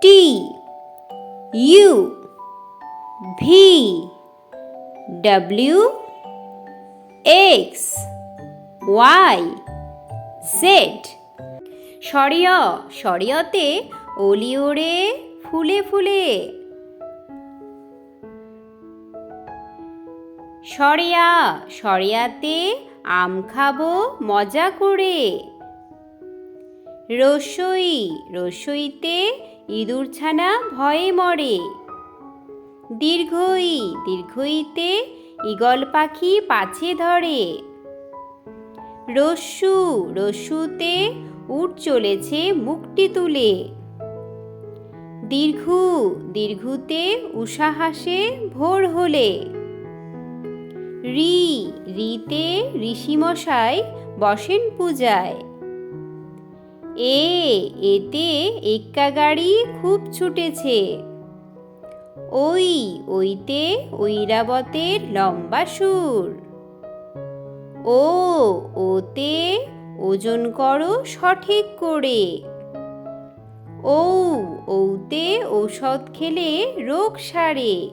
T, U, V, W, X, Y, Z. সরিয়, সরিয়তে অলি ফুলে ফুলে। সরিয়া, সরিয়াতে আম খাব, মজা করে। রসই, রসইতে ইঁদুর ছানা ভয়ে মরে। দীর্ঘই, দীর্ঘইতে ঈগল পাখি পাছে ধরে। রস্যু, রস্যুতে উট চলেছে মুখটি তুলে। দীর্ঘু, দীর্ঘুতে উষা হাসে ভোর হলে। রি, রিতে ঋষিমশাই বসেন পূজায়। এ, এতে এক্কা গাড়ি খুব ছুটেছে। ওই, ওইতে ঐরাবতের লম্বা সুর। ও, ওতে ওজন করো সঠিক করে। ও ওতে ঔষধ খেলে রোগ সারে।